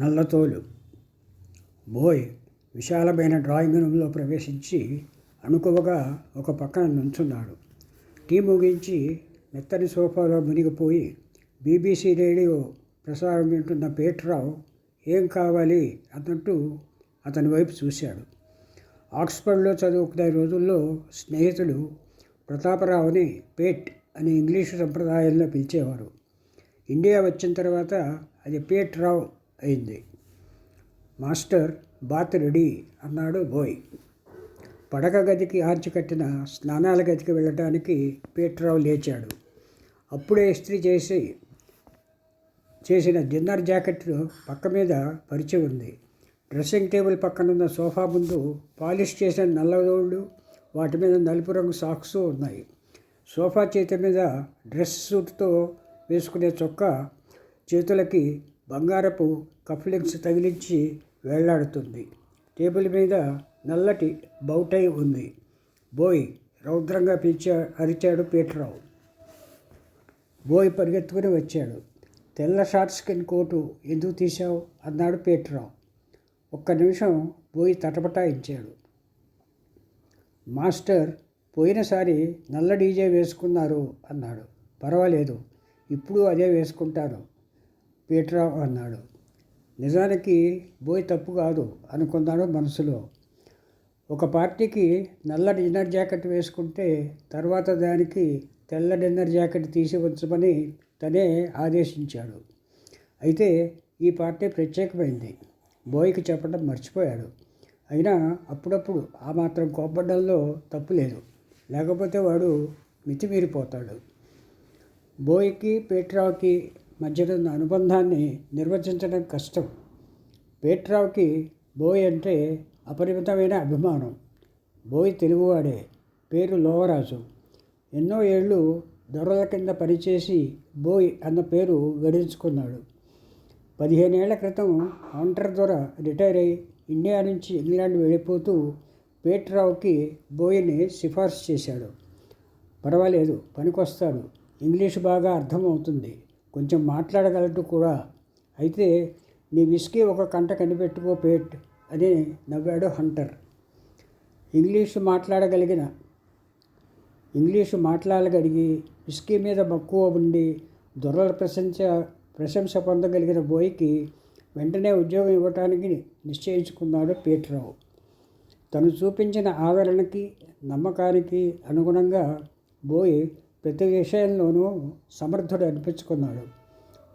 నల్లతోలు. బోయ్ విశాలమైన డ్రాయింగ్ రూమ్లో ప్రవేశించి అణుకువగా ఒక పక్కన నుంచున్నాడు. టీ ముగించి మెత్తని సోఫాలో మునిగిపోయి బీబీసీ రేడియో ప్రసారం వింటున్న పేట్రావు ఏం కావాలి అన్నట్టు అతని వైపు చూశాడు. ఆక్స్ఫర్డ్లో చదువుకునే రోజుల్లో స్నేహితులు ప్రతాపరావుని పేట్ అని ఇంగ్లీషు సంప్రదాయంలో పిలిచేవారు. ఇండియా వచ్చిన తర్వాత అది పేట్ రావ్ అయింది. మాస్టర్ బాత్ రెడీ అన్నాడు బోయ్. పడక గదికి ఆర్చి కట్టిన స్నానాల గదికి వెళ్ళడానికి పీట్రావు లేచాడు. అప్పుడే ఇస్త్రీ చేసి చేసిన డిన్నర్ జాకెట్ పక్క మీద పరిచి ఉంది. డ్రెస్సింగ్ టేబుల్ పక్కనున్న సోఫా ముందు పాలిష్ చేసిన నల్లదోళ్ళు వాటి మీద నలుపు రంగు సాక్స్ ఉన్నాయి. సోఫా చేతి మీద డ్రెస్ సూట్తో వేసుకునే చొక్కా చేతులకి బంగారపు కఫ్లింగ్స్ తగిలించి వేళ్ళాడుతుంది. టేబుల్ మీద నల్లటి బౌటై ఉంది. బోయ్ రౌద్రంగా పిలిచా అరిచాడు పీటరావు బోయ్ పరిగెత్తుకుని వచ్చాడు. తెల్ల షార్ట్ స్కిన్ కోటు ఎందుకు తీశావు? అన్నాడు పీటరావు ఒక్క నిమిషం బోయ్ తటపటాయించాడు మాస్టర్ పోయినసారి నల్ల డీజే వేసుకున్నారు అన్నాడు. పర్వాలేదు ఇప్పుడు అదే వేసుకుంటాను. పీటరావు అన్నాడు. నిజానికి బోయ్ తప్పు కాదు అనుకున్నాడు మనసులో. ఒక పార్టీకి నల్ల డిన్నర్ జాకెట్ వేసుకుంటే తర్వాత దానికి తెల్ల డిన్నర్ జాకెట్ తీసి ఉంచమని తనే ఆదేశించాడు. అయితే ఈ పార్టీ ప్రత్యేకమైంది. బోయ్కి చెప్పడం మర్చిపోయాడు. అయినా అప్పుడప్పుడు ఆ మాత్రం కోప్పడంలో తప్పు లేదు. లేకపోతే వాడు మితిమీరిపోతాడు. బోయ్కి పేట్రావుకి మధ్యన ఉన్న అనుబంధాన్ని నిర్వచించడం కష్టం. పేట్రావుకి బోయ్ అంటే అపరిమితమైన అభిమానం. బోయ్ తెలుగువాడే పేరు లోవరాజు. ఎన్నో ఏళ్ళు దొరల కింద పనిచేసి బోయ్ అన్న పేరు గడించుకున్నాడు. పదిహేనేళ్ళ క్రితం ఆంటర్ దొర రిటైర్ అయి ఇండియా నుంచి ఇంగ్లాండ్ వెళ్ళిపోతూ పేట్రావుకి బోయ్ని సిఫార్సు చేశాడు. పర్వాలేదు పనికొస్తాడు. ఇంగ్లీష్ బాగా అర్థమవుతుంది. కొంచెం మాట్లాడగలడు కూడా. అయితే నీ విస్కీ ఒక కంట కనిపెట్టుకో పేట్ అని నవ్వాడు హంటర్. ఇంగ్లీషు మాట్లాడగలిగిన ఇంగ్లీషు మాట్లాడగలిగి విస్కీ మీద మక్కువ ఉండి దొరల ప్రశంస ప్రశంస పొందగలిగిన బోయ్కి వెంటనే ఉద్యోగం ఇవ్వటానికి నిశ్చయించుకున్నాడు పేట్రావు. తను చూపించిన ఆదరణకి నమ్మకానికి అనుగుణంగా బోయ్ ప్రతి విషయంలోనూ సమర్థుడు అనిపించుకున్నాడు.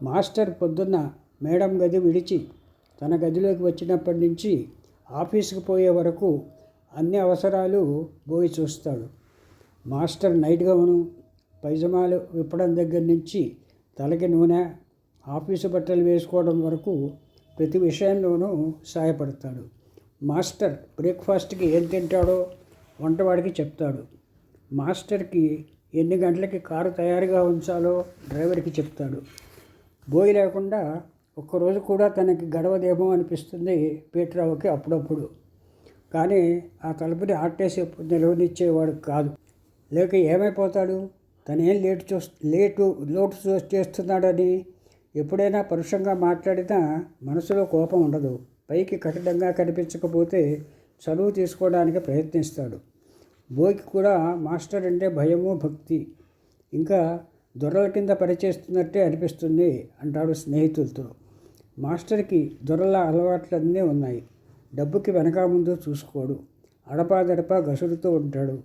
మాస్టర్ పొద్దున్న మేడం గది విడిచి తన గదిలోకి వచ్చినప్పటి నుంచి ఆఫీస్కి పోయే వరకు అన్ని అవసరాలు పోయి చూస్తాడు. మాస్టర్ నైట్ గౌను పైజమాలు విప్పడం దగ్గర నుంచి తలకి నూనె ఆఫీసు బట్టలు వేసుకోవడం వరకు ప్రతి విషయంలోనూ సహాయపడతాడు. మాస్టర్ బ్రేక్ఫాస్ట్కి ఏం తింటాడో వంటవాడికి చెప్తాడు. మాస్టర్కి ఎన్ని గంటలకి కారు తయారుగా ఉంచాలో డ్రైవర్కి చెప్తాడు. బోయి లేకుండా ఒక్కరోజు కూడా తనకి గడవదేమో అనిపిస్తుంది పీటరావుకి అప్పుడప్పుడు. కానీ ఆ తలుపుని ఆటేసి నిలవనిచ్చేవాడు కాదు. లేక ఏమైపోతాడు? తనేం లేటు చూ లేటు లోటు చేస్తున్నాడని ఎప్పుడైనా పరుషంగా మాట్లాడినా మనసులో కోపం ఉండదు. పైకి కఠినంగా కనిపించకపోతే చదువు తీసుకోవడానికి ప్రయత్నిస్తాడు. బోకి కూడా మాస్టర్ అంటే భయము భక్తి. ఇంకా దొరల కింద పనిచేస్తున్నట్టే అనిపిస్తుంది అంటాడు స్నేహితులతో. మాస్టర్కి దొరల అలవాట్లన్నీ ఉన్నాయి. డబ్బుకి వెనక ముందు చూసుకోడు. అడపాదడపా గసురుతూ ఉంటాడు.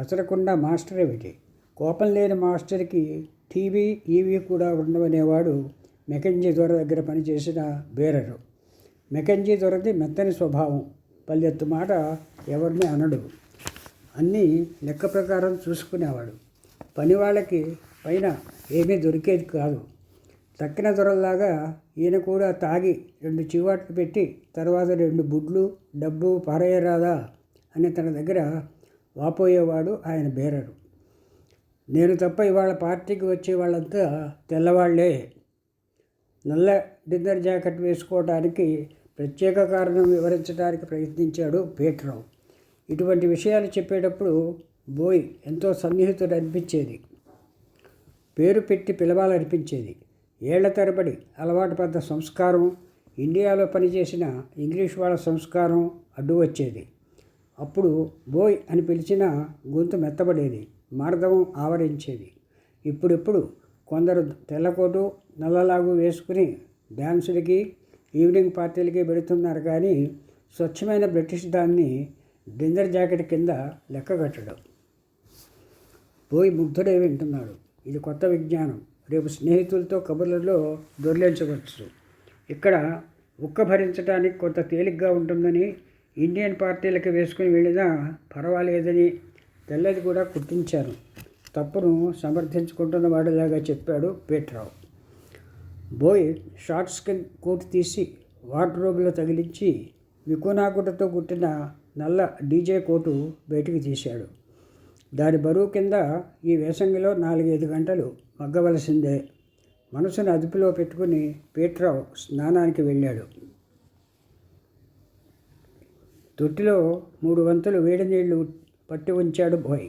గసరకుండా మాస్టర్ ఏమిటి? కోపం లేని మాస్టర్కి టీవీ ఈవీ కూడా ఉండవనేవాడు మెకంజీ దొర దగ్గర పనిచేసిన బేరరు. మెకంజీ దొరది మెత్తని స్వభావం. పల్లెత్తు మాట ఎవరిని అనడు. అన్నీ లెక్క ప్రకారం చూసుకునేవాడు. పని వాళ్ళకి పైన ఏమీ దొరికేది కాదు. తక్కిన దొరల్లాగా ఈయన కూడా తాగి రెండు చివాట్లు పెట్టి తర్వాత రెండు బుడ్లు డబ్బు పారేయరాదా అని తన దగ్గర వాపోయేవాడు ఆయన బేరరు. నేను తప్ప ఇవాళ పార్టీకి వచ్చే వాళ్ళంతా తెల్లవాళ్ళే. నల్ల డిన్నర్ జాకెట్ వేసుకోవడానికి ప్రత్యేక కారణం వివరించడానికి ప్రయత్నించాడు పీటరావు. ఇటువంటి విషయాలు చెప్పేటప్పుడు బోయ్ ఎంతో సన్నిహితుడు అనిపించేది పేరు పెట్టి పిలవాలనిపించేది. ఏళ్ళ తరబడి అలవాటు పడ్డ సంస్కారం ఇండియాలో పనిచేసిన ఇంగ్లీష్ వాళ్ళ సంస్కారం అడ్డు వచ్చేది. అప్పుడు బోయ్ అని పిలిచిన గొంతు మెత్తబడేది మార్దవం ఆవరించేది. ఇప్పుడిప్పుడు కొందరు తెల్లకోటు నల్లలాగు వేసుకుని డ్యాన్సులకి ఈవినింగ్ పార్టీలకి పెడుతున్నారు కానీ స్వచ్ఛమైన బ్రిటిష్ దాన్ని గింజర్ జాకెట్ కింద లెక్కగట్టడం పోయి ముగ్ధుడే వింటున్నాడు. ఇది కొత్త విజ్ఞానం. రేపు స్నేహితులతో కబుర్లలో దొర్లించవచ్చు. ఇక్కడ ఉక్క భరించడానికి కొంత తేలిగ్గా ఉంటుందని ఇండియన్ పార్టీలకు వేసుకుని వెళ్ళినా పర్వాలేదని తెల్లది కూడా కుట్టించారు తప్పును సమర్థించుకుంటున్న వాడిలాగా చెప్పాడు పేట్రావు. బోయ్ షార్ట్ స్కిన్ కోట్ తీసి వార్డ్రోబ్లో తగిలించి వికునాకుటతో కుట్టిన నల్ల డీజే కోటు బయటికి తీశాడు. దాని బరువు కింద ఈ వేసంగిలో నాలుగైదు గంటలు మగ్గవలసిందే. మనసును అదుపులో పెట్టుకుని పీట్రావు స్నానానికి వెళ్ళాడు. తొట్టిలో మూడు వంతులు వేడి నీళ్ళు పట్టి ఉంచాడు బాయ్.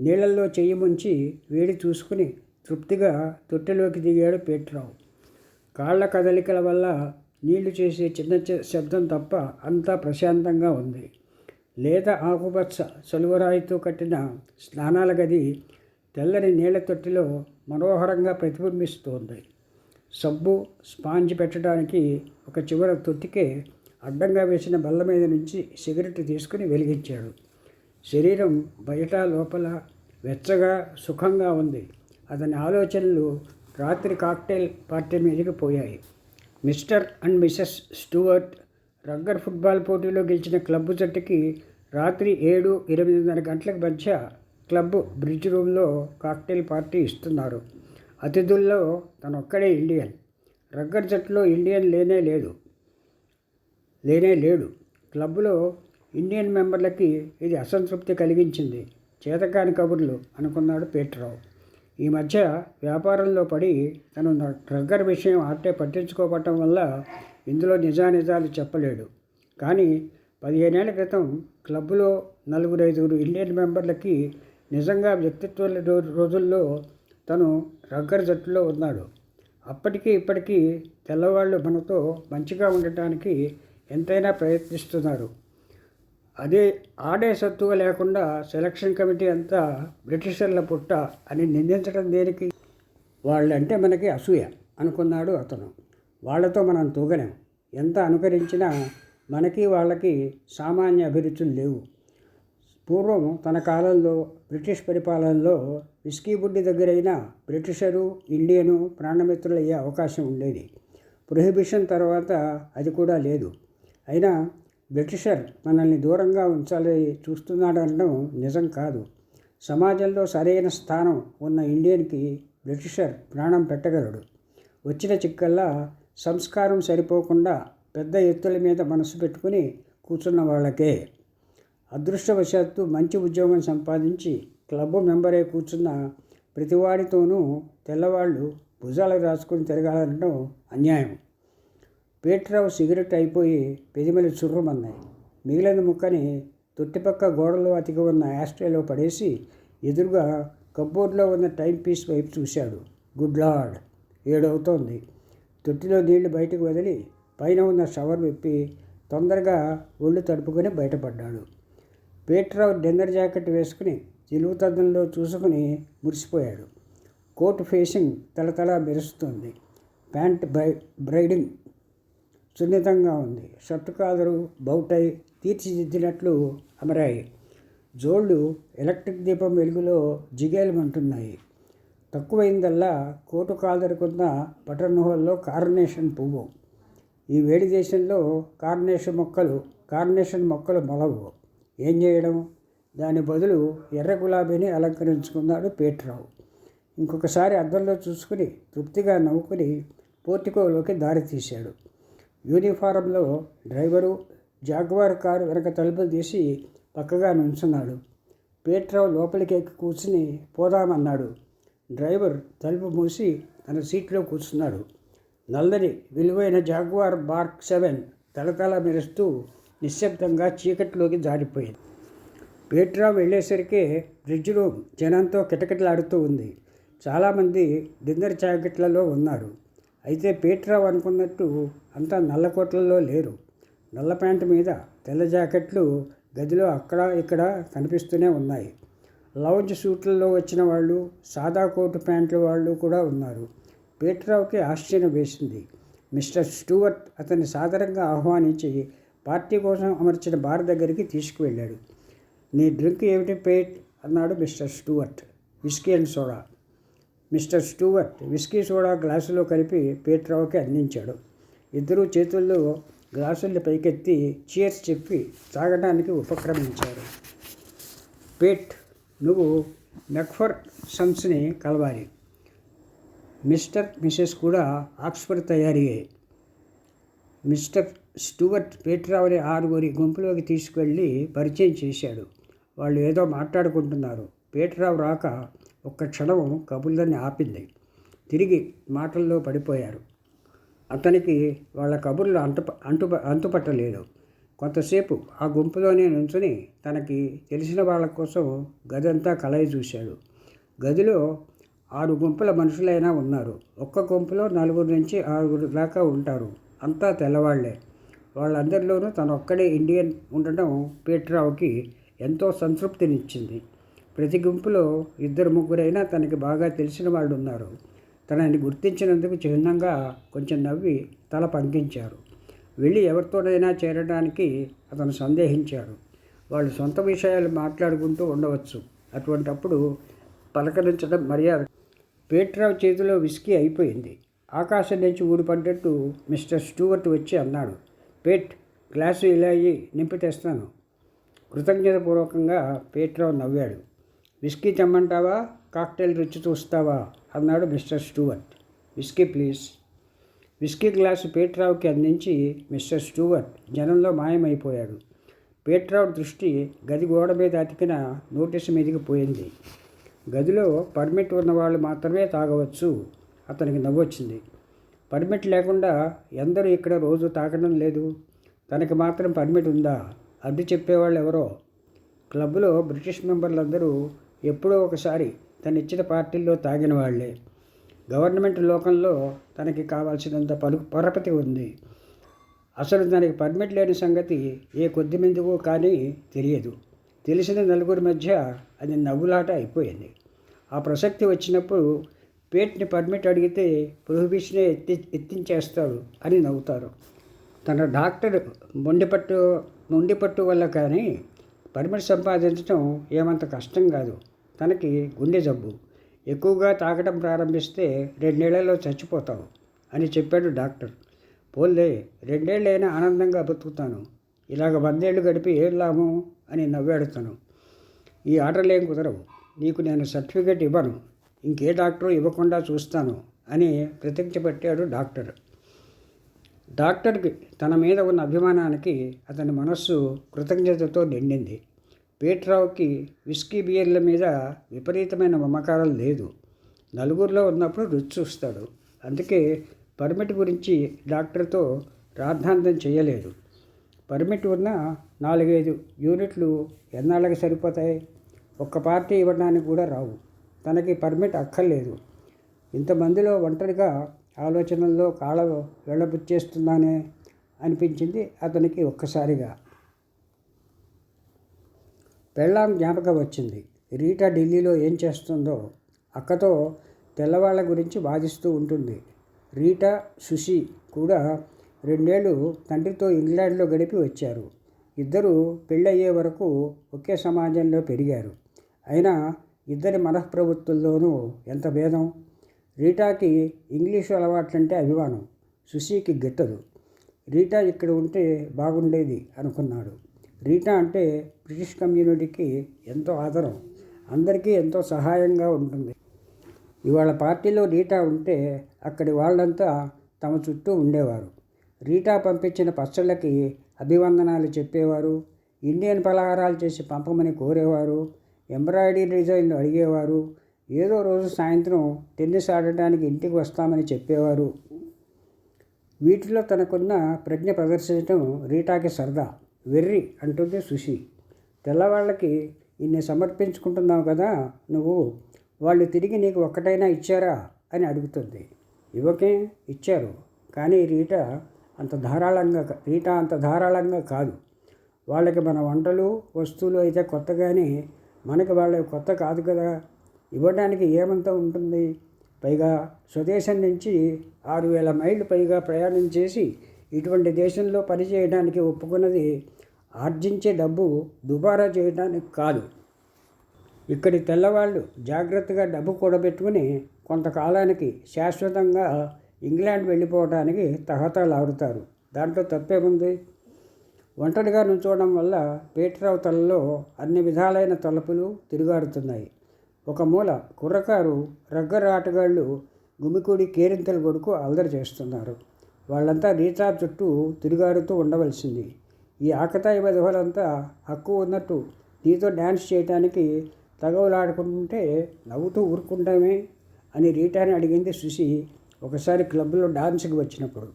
నీళ్ళల్లో చెయ్యి ముంచి వేడి చూసుకుని తృప్తిగా తొట్టెలోకి దిగాడు పీట్రావు కాళ్ళ కదలికల వల్ల నీళ్ళు చేసే చిన్న చి- శబ్దం తప్ప అంతా ప్రశాంతంగా ఉంది. లేత ఆకుపచ్చ సలువరాయితో కట్టిన స్నానాల గది తెల్లని నీళ్ళ తొట్టిలో మనోహరంగా ప్రతిబింబిస్తోంది. సబ్బు స్పాంజ్ పెట్టడానికి ఒక చివర తొట్టికే అడ్డంగా వేసిన బల్ల మీద నుంచి సిగరెట్ తీసుకుని వెలిగించాడు. శరీరం బయట లోపల వెచ్చగా సుఖంగా ఉంది. అతని ఆలోచనలు రాత్రి కాక్టైల్ పార్టీ మీదకి పోయాయి. Mister and missus Stewart rugger football పోటీలో గెలిచిన క్లబ్ జట్టుకి రాత్రి ఏడు ఎనిమిదిన్నర గంటలకు మధ్య క్లబ్ బ్రిడ్జ్ రూమ్లో కాక్టైల్ పార్టీ ఇస్తున్నారు. అతిథుల్లో తనొక్కడే ఇండియన్. రగ్గర్ జట్టులో ఇండియన్ లేనే లేదు. లేనే లేడు. క్లబ్లో ఇండియన్ మెంబర్లకి ఇది అసంతృప్తి కలిగించింది. చేతకాని కబుర్లు అనుకున్నాడు పేట్రావు. ఈ మధ్య వ్యాపారంలో పడి తను రగ్గర్ విషయం ఆటే పట్టించుకోవటం వల్ల ఇందులో నిజానిజాలు చెప్పలేడు. కానీ పదిహేనేళ్ళ క్రితం క్లబ్లో నలుగురు ఐదుగురు ఇండియన్ మెంబర్లకి నిజంగా వ్యక్తిత్వ రోజుల్లో తను రగ్గర్ జట్టులో ఉన్నాడు. అప్పటికీ ఇప్పటికీ తెల్లవాళ్ళు మనతో మంచిగా ఉండటానికి ఎంతైనా ప్రయత్నిస్తున్నారు. అదే ఆడే సత్తువ లేకుండా సెలక్షన్ కమిటీ అంతా బ్రిటిషర్ల పుట్ట అని నిందించడం దేనికి? వాళ్ళంటే మనకి అసూయ అనుకున్నాడు అతను. వాళ్ళతో మనం తూగలేం. ఎంత అనుకరించినా మనకి వాళ్ళకి సామాన్య అభిరుచులు లేవు. పూర్వం తన కాలంలో బ్రిటిష్ పరిపాలనలో విస్కీ బుడ్డి దగ్గరైన బ్రిటిషరు ఇండియను ప్రాణమిత్రులు అయ్యే అవకాశం ఉండేది. ప్రొహిబిషన్ తర్వాత అది కూడా లేదు. అయినా బ్రిటిషర్ మనల్ని దూరంగా ఉంచాలని చూస్తున్నాడనడం నిజం కాదు. సమాజంలో సరైన స్థానం ఉన్న ఇండియన్కి బ్రిటిషర్ ప్రాణం పెట్టగలడు. వచ్చిన చిక్కల్లా సంస్కారం సరిపోకుండా పెద్ద ఎత్తుల మీద మనసు పెట్టుకుని కూర్చున్న వాళ్ళకే. అదృష్టవశాత్తు మంచి ఉద్యోగం సంపాదించి క్లబ్ మెంబరే కూర్చున్న ప్రతివాడితోనూ తెల్లవాళ్ళు భుజాలు రాసుకొని తిరగాలనడం అన్యాయం. పీట్రావు సిగరెట్ అయిపోయి పెదిమలు చుర్రమన్నాయి. మిగిలిన ముక్కని తొట్టిపక్క గోడలో అతికి ఉన్న యాస్ట్రేలో పడేసి ఎదురుగా కబ్బోర్డ్లో ఉన్న టైం పీస్ వైపు చూశాడు. గుడ్ లాడ్ ఏడవుతోంది. తొట్టిలో నీళ్ళు బయటకు వదిలి పైన ఉన్న షవర్ విప్పి తొందరగా ఒళ్ళు తడుపుకొని బయటపడ్డాడు. పీటరావు డిన్నర్ జాకెట్ వేసుకుని చిలువుతద్దంలో చూసుకుని మురిసిపోయాడు. కోట్ ఫేసింగ్ తలతల మెరుస్తుంది. ప్యాంట్ బ్రై బ్రైడింగ్ సున్నితంగా ఉంది. షర్టు కాదరు బౌటై తీర్చిదిద్దినట్లు అమరాయి. జోళ్ళు ఎలక్ట్రిక్ దీపం వెలుగులో జిగేలమంటున్నాయి. తక్కువైందల్లా కోటు కాదరుకున్న బటన్ హోల్లో కార్నేషన్ పువ్వు. ఈ వేడి దేశంలో కార్నేషన్ మొక్కలు కార్నేషన్ మొక్కలు మొలవు. ఏం చేయడం? దాని బదులు ఎర్ర గులాబీని అలంకరించుకున్నాడు పేట్రావు. ఇంకొకసారి అద్దంలో చూసుకుని తృప్తిగా నవ్వుకుని పోర్టికోలోకి దారి తీశాడు. యూనిఫారంలో డ్రైవరు జాగ్వార్ కారు వెనక తలుపులు తీసి పక్కగా నుంచున్నాడు. పీట్రావు లోపలికి ఎక్కి కూర్చుని పోదామన్నాడు. డ్రైవర్ తలుపు మూసి తన సీట్లో కూర్చున్నాడు. నల్లని విలువైన జాగ్వార్ బార్క్ సెవెన్ తలతల మెరుస్తూ నిశ్శబ్దంగా చీకట్లోకి జారిపోయింది. పేట్రా వెళ్ళేసరికి బ్రిడ్జ్ రూమ్ జనంతో కిటకిటలాడుతూ ఉంది. చాలామంది డిన్నర్ జాకెట్లలో ఉన్నారు. అయితే పేట్రావ్ అనుకున్నట్టు అంతా నల్ల కోట్లలో లేరు. నల్ల ప్యాంటు మీద తెల్ల జాకెట్లు గదిలో అక్కడ ఇక్కడ కనిపిస్తూనే ఉన్నాయి. లౌంజ్ సూట్లలో వచ్చిన వాళ్ళు సాదా కోటు ప్యాంట్ల వాళ్ళు కూడా ఉన్నారు. పీట్రావుకి ఆశ్చర్యం వేసింది. మిస్టర్ స్టూవర్ట్ అతన్ని సాదరంగా ఆహ్వానించి పార్టీ కోసం అమర్చిన బార్ దగ్గరికి తీసుకువెళ్ళాడు. నీ డ్రింక్ ఏమిటి పేట్? అన్నాడు mister Stewart. Whisky and soda. Mister Stewart whisky soda గ్లాసులో కలిపి పీటరావుకి అందించాడు. ఇద్దరు చేతుల్లో గ్లాసుల్ని పైకెత్తి చీర్స్ చెప్పి తాగడానికి ఉపక్రమించారు. పేట్ నువ్వు మెక్ఫర్ సన్స్ని కలవాలి. మిస్టర్ మిసెస్ కూడా ఆక్స్ఫర్డ్ తయారీయే. మిస్టర్ స్టూవర్ట్ పేట్రావుని ఆరుగురి గుంపులోకి తీసుకెళ్ళి పరిచయం చేశాడు. వాళ్ళు ఏదో మాట్లాడుకుంటున్నారు. పేట్రావు రాక ఒక్క క్షణం కబుర్లని ఆపింది. తిరిగి మాటల్లో పడిపోయారు. అతనికి వాళ్ళ కబుర్లు అంటు అంటు అంతుపట్టలేదు. కొంతసేపు ఆ గుంపులోనే నుంచుని తనకి తెలిసిన వాళ్ళ కోసం గదంతా కలయి చూశాడు. గదిలో ఆరు గుంపుల మనుషులైనా ఉన్నారు. ఒక్క గుంపులో నలుగురు నుంచి ఆరుగురు దాకా ఉంటారు. అంతా తెల్లవాళ్ళే. వాళ్ళందరిలోనూ తను ఒక్కడే ఇండియన్ ఉండటం పీట్రావుకి ఎంతో సంతృప్తినిచ్చింది. ప్రతి గుంపులో ఇద్దరు ముగ్గురైనా తనకి బాగా తెలిసిన వాళ్ళు ఉన్నారు తనని గుర్తించినందుకు చిహ్నంగా కొంచెం నవ్వి తల పంకించారు వెళ్ళి ఎవరితోనైనా చేరడానికి అతను సందేహించాడు. వాళ్ళు సొంత విషయాలు మాట్లాడుకుంటూ ఉండవచ్చు. అటువంటప్పుడు పలకరించడం మర్యాద. పేట్రావ్ చేతిలో విస్కీ అయిపోయింది. ఆకాశం నుంచి ఊడిపడ్డట్టు మిస్టర్ స్టూవర్ట్ వచ్చి అన్నాడు పేట్ గ్లాసు ఇలా అయ్యి నింపి తెస్తాను కృతజ్ఞతపూర్వకంగా పేట్రావ్ నవ్వాడు. విస్కీ తెమ్మంటావా? కాక్టైల్ రుచి చూస్తావా? అన్నాడు mister Stewart. Whisky please. Whisky glass పీట్రావుకి అందించి మిస్టర్ స్టూవర్ట్ జనంలో మాయమైపోయాడు. పీట్రావు దృష్టి గది గోడ మీద అతికిన నోటీసు మీదకి పోయింది. గదిలో పర్మిట్ ఉన్న వాళ్ళు మాత్రమే తాగవచ్చు. అతనికి నవ్వొచ్చింది. పర్మిట్ లేకుండా ఎందరూ ఇక్కడ రోజు తాగడం లేదు. తనకి మాత్రం పర్మిట్ ఉందా? అడ్డు చెప్పేవాళ్ళు ఎవరో? క్లబ్లో బ్రిటిష్ మెంబర్లందరూ ఎప్పుడో ఒకసారి తను ఇచ్చిన పార్టీల్లో తాగిన వాళ్ళే గవర్నమెంట్ లోకంలో తనకి కావాల్సినంత పలు పరపతి ఉంది. అసలు తనకి పర్మిట్ లేని సంగతి ఏ కొద్ది మందికో కానీ తెలియదు. తెలిసిన నలుగురి మధ్య అది నవ్వులాట అయిపోయింది. ఆ ప్రసక్తి వచ్చినప్పుడు పేట్ని పర్మిట్ అడిగితే ప్రొహిబిషనే ఎత్తి ఎత్తించేస్తాడు అని నవ్వుతారు. తన డాక్టర్ మొండిపట్టు మొండిపట్టు వల్ల కానీ పర్మిట్ సంపాదించడం ఏమంత కష్టం కాదు. తనకి గుండె జబ్బు. ఎక్కువగా తాగడం ప్రారంభిస్తే రెండేళ్ళలో చచ్చిపోతావు అని చెప్పాడు డాక్టర్. పోలే రెండేళ్ళైనా ఆనందంగా బతుకుతాను. ఇలాగ వందేళ్ళు గడిపి ఏం లాభం అని నవ్వాడు తను. ఈ ఆటలేం కుదరవు. నీకు నేను సర్టిఫికేట్ ఇవ్వను. ఇంకే డాక్టరు ఇవ్వకుండా చూస్తాను అని ప్రతిజ్ఞ పెట్టాడు డాక్టర్. డాక్టర్కి తన మీద ఉన్న అభిమానానికి అతని మనస్సు కృతజ్ఞతతో నిండింది. పీట్రావుకి విస్కీ బియర్ల మీద విపరీతమైన మమకారం లేదు. నలుగురిలో ఉన్నప్పుడు రుచి చూస్తాడు. అందుకే పర్మిట్ గురించి డాక్టర్తో రాద్ధాంతం చేయలేదు. పర్మిట్ ఉన్న నాలుగైదు యూనిట్లు ఎన్నాళ్ళకి సరిపోతాయి? ఒక్క పార్టీ ఇవ్వడానికి కూడా రావు. తనకి పర్మిట్ అక్కర్లేదు. ఇంతమందిలో ఒంటరిగా ఆలోచనల్లో కాళ్ళ వెళ్ళబుచ్చేస్తున్నానే అనిపించింది అతనికి ఒక్కసారిగా. పెళ్ళాం జ్ఞాపకం వచ్చింది. రీటా ఢిల్లీలో ఏం చేస్తుందో అక్కతో తెల్లవాళ్ళ గురించి వాదిస్తూ ఉంటుంది. రీటా సుషి కూడా రెండేళ్ళు తండ్రితో ఇంగ్లాండ్లో గడిపి వచ్చారు. ఇద్దరు పెళ్ళయ్యే వరకు ఒకే సమాజంలో పెరిగారు. అయినా ఇద్దరి మనఃప్రవృత్తుల్లోనూ ఎంత భేదం? రీటాకి ఇంగ్లీషు అలవాట్లంటే అభిమానం సుశీకి గిట్టదు. రీటా ఇక్కడ ఉంటే బాగుండేది అనుకున్నాడు. రీటా అంటే బ్రిటిష్ కమ్యూనిటీకి ఎంతో ఆదరం అందరికీ ఎంతో సహాయంగా ఉంటుంది. ఇవాళ పార్టీలో రీటా ఉంటే అక్కడి వాళ్ళంతా తమ చుట్టూ ఉండేవారు. రీటా పంపించిన పచ్చళ్ళకి అభివందనాలు చెప్పేవారు ఇండియన్ పలహారాలు చేసి పంపమని కోరేవారు ఎంబ్రాయిడరీ డిజైన్లు అడిగేవారు ఏదో రోజు సాయంత్రం టెన్నిస్ ఆడటానికి ఇంటికి వస్తామని చెప్పేవారు. వీటిలో తనకున్న ప్రజ్ఞ ప్రదర్శించడం రీటాకి సరదా. వెర్రి అంటుంది సుషి తెల్లవాళ్ళకి ఇన్ని సమర్పించుకుంటున్నావు కదా నువ్వు వాళ్ళు తిరిగి నీకు ఒక్కటైనా ఇచ్చారా అని అడుగుతుంది. ఇవ్వకే ఇచ్చారు. కానీ రీటా అంత ధారాళంగా రీటా అంత ధారాళంగా కాదు. వాళ్ళకి మన వంటలు వస్తువులు అయితే కొత్తగానే మనకి వాళ్ళ కొత్త కాదు కదా. ఇవ్వడానికి ఏమంత ఉంటుంది? పైగా స్వదేశం నుంచి ఆరు వేల మైళ్ళు పైగా ప్రయాణం చేసి ఇటువంటి దేశంలో పనిచేయడానికి ఒప్పుకున్నది ఆర్జించే డబ్బు దుబారా చేయడానికి కాదు. ఇక్కడి తెల్లవాళ్ళు జాగ్రత్తగా డబ్బు కూడబెట్టుకుని కొంతకాలానికి శాశ్వతంగా ఇంగ్లాండ్ వెళ్ళిపోవడానికి తహతలాడుతారు దాంట్లో తప్పేముంది? ఒంటరిగా నుంచోవడం వల్ల పీటరావు తలలో అన్ని విధాలైన తలుపులు తిరుగాడుతున్నాయి. ఒక మూల కుర్రకారు రగ్గర ఆటగాళ్ళు గుమికూడి కేరింతల కొడుకు అల్లరి చేస్తున్నారు. వాళ్ళంతా రీచార్జ్ చుట్టూ తిరుగాడుతూ ఉండవలసింది. ఈ ఆకతాయి విధవలంతా హక్కు ఉన్నట్టు నీతో డ్యాన్స్ చేయటానికి తగవులాడుకుంటుంటే నవ్వుతూ ఊరుకుంటామే అని రీటాని అడిగింది సుసి ఒకసారి క్లబ్లో డాన్స్కి వచ్చినప్పుడు.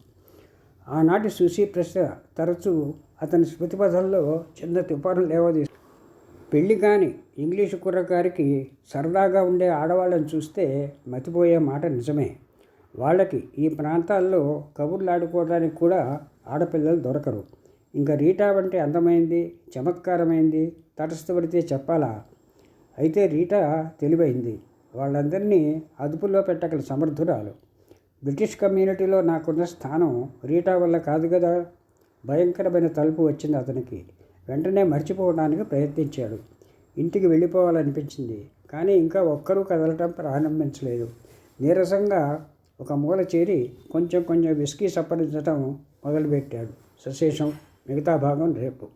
ఆనాటి సుసి ప్రశ్న తరచూ అతని స్మృతిపథంలో చిన్న తుపాను లేవది పెళ్ళి కాని ఇంగ్లీషు కుర్రకారికి సరదాగా ఉండే ఆడవాళ్ళని చూస్తే మతిపోయే మాట నిజమే. వాళ్ళకి ఈ ప్రాంతాల్లో కబుర్లు ఆడుకోవడానికి కూడా ఆడపిల్లలు దొరకరు. ఇంకా రీటా వంటి అందమైంది చమత్కారమైంది తటస్థపడితే చెప్పాలా? అయితే రీటా తెలివైంది. వాళ్ళందరినీ అదుపులో పెట్టగల సమర్థురాలు. బ్రిటిష్ కమ్యూనిటీలో నాకున్న స్థానం రీటా వల్ల కాదు కదా భయంకరమైన తలుపు వచ్చింది అతనికి. వెంటనే మర్చిపోవడానికి ప్రయత్నించాడు. ఇంటికి వెళ్ళిపోవాలనిపించింది. కానీ ఇంకా ఒక్కరూ కదలటం ప్రారంభించలేదు. నీరసంగా ఒక మూల చేరి కొంచెం కొంచెం విస్కీ సప్పరించడం మొదలుపెట్టాడు. సశేషం మిగతా భాగం రేపు.